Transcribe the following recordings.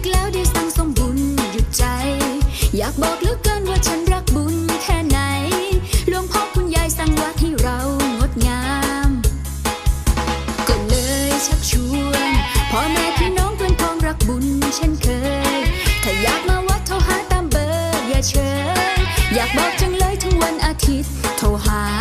กแล้วได้สั่งสมบุญหยุดใจ อยากบอกเหลือเกินว่าฉันรักบุญแค่ไหนหลวงพ่อคุณยายสั่งวัดให้เรางดงามก็เลยชักชวนพ่อแม่พี่น้องเพื่อนพ้องรักบุญเช่นเคย ถ้าอยากมาวัดโทรหาตามเบอร์อย่าเชยอยากบอกจังเลยทุกวันอาทิตย์โทรหา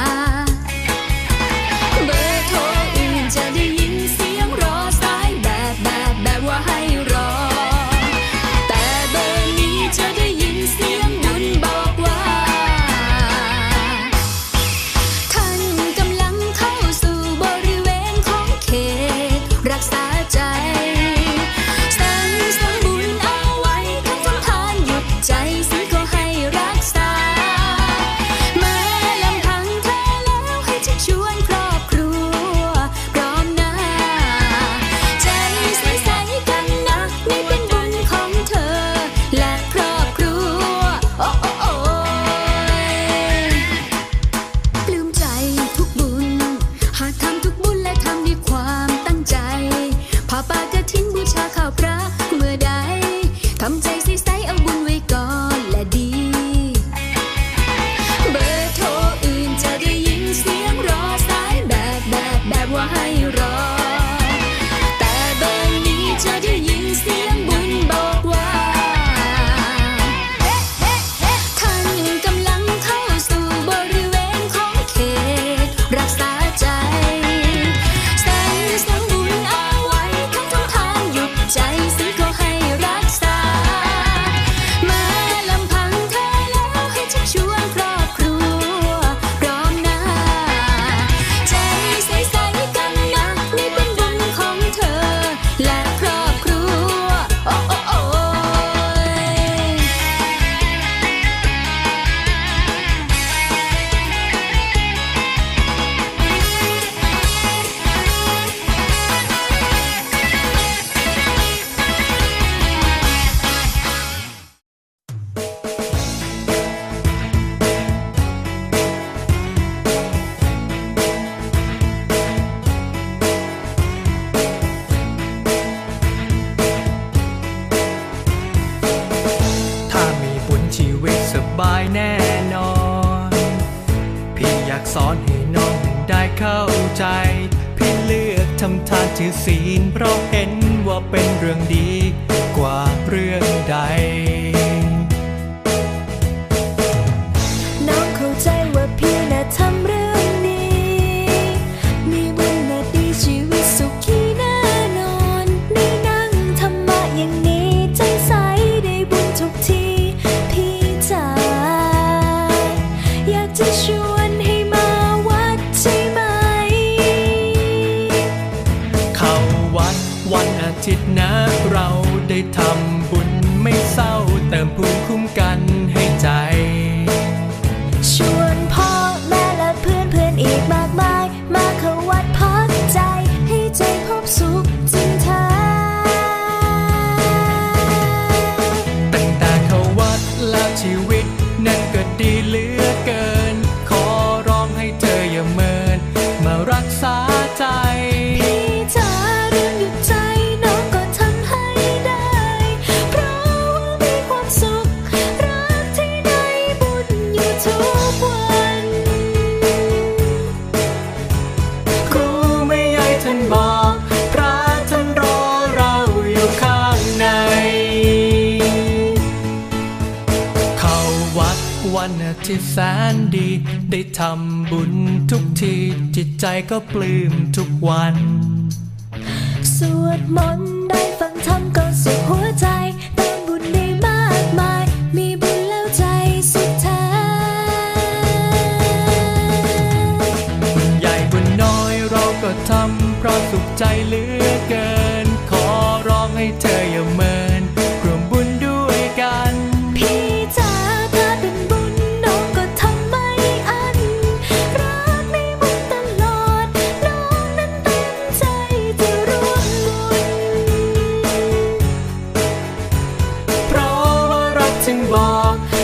นะที่แสนดี ได้ทำบุญทุกที จิตใจก็ปลื้มทุกวัน สวดมนต์ได้ฟังธรรมก็สุขหัวใจเติบุญได้มากมาย มีบุญแล้วใจสุดท้ใหญ่บุญน้อยเราก็ทำเพราะสุขใจเหลือเกิน 星吧。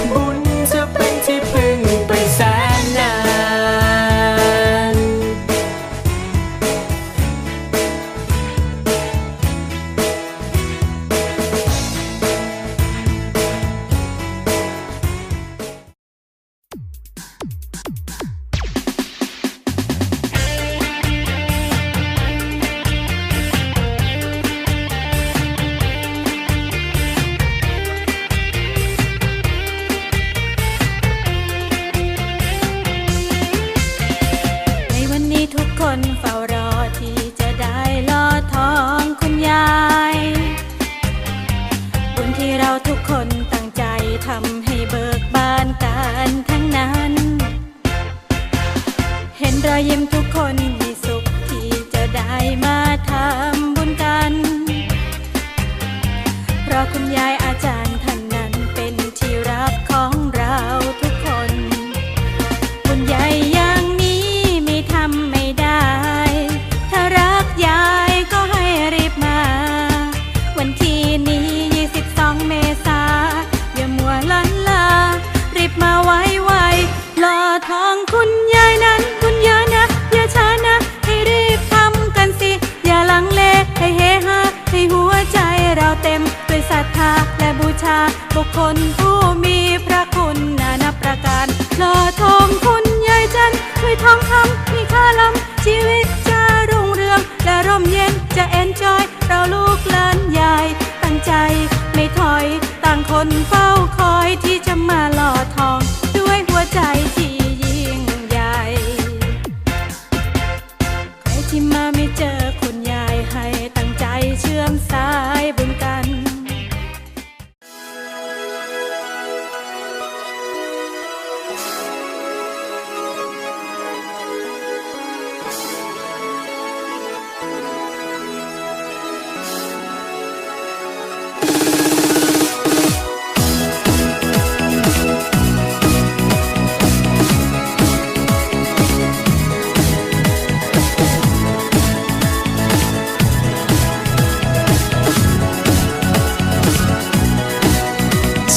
ชา บุคคลผู้มีพระคุณนานัประการหล่อทองคุณยายจันช่วยทองคำมีค่าล้ำชีวิตจะรุ่งเรืองและร่มเย็นจะเอ็นจอย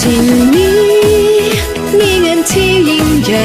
ที่นี้มีเงินที่ยิ่งใหญ่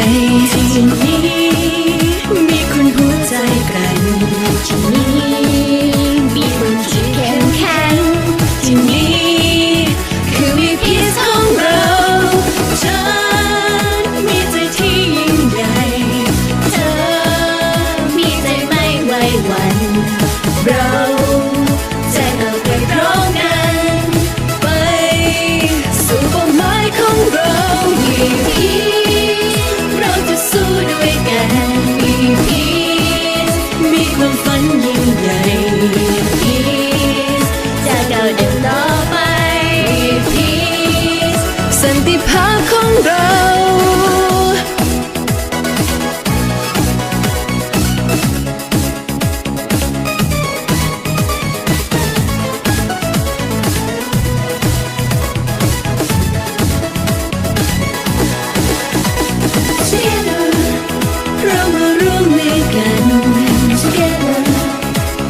เรา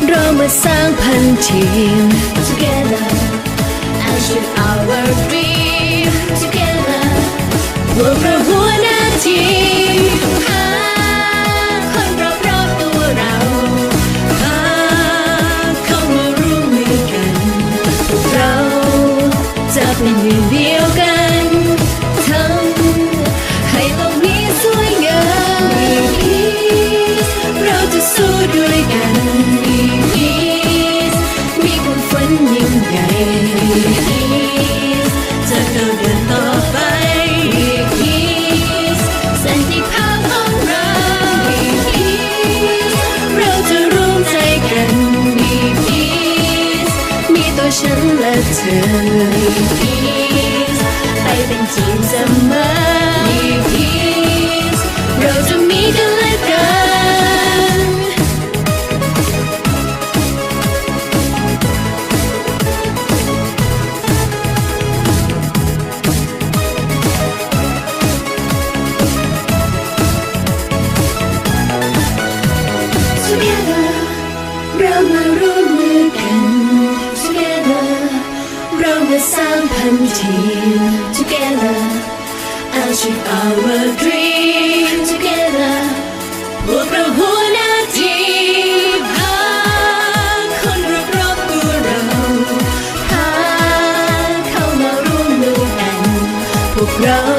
เรามาสร้างพันทีม ด้วยกันอีกทีมีความฝันยิ่งใหญ่อีกทีจะเดินต่อไปอีกทีสันติภาพของเราอีกทีเราจะร่วมใจกันอีกทีมีตัวฉันและเธออีกทีไปเป็นทีมเสมออีกทีเราจะมีกัน 면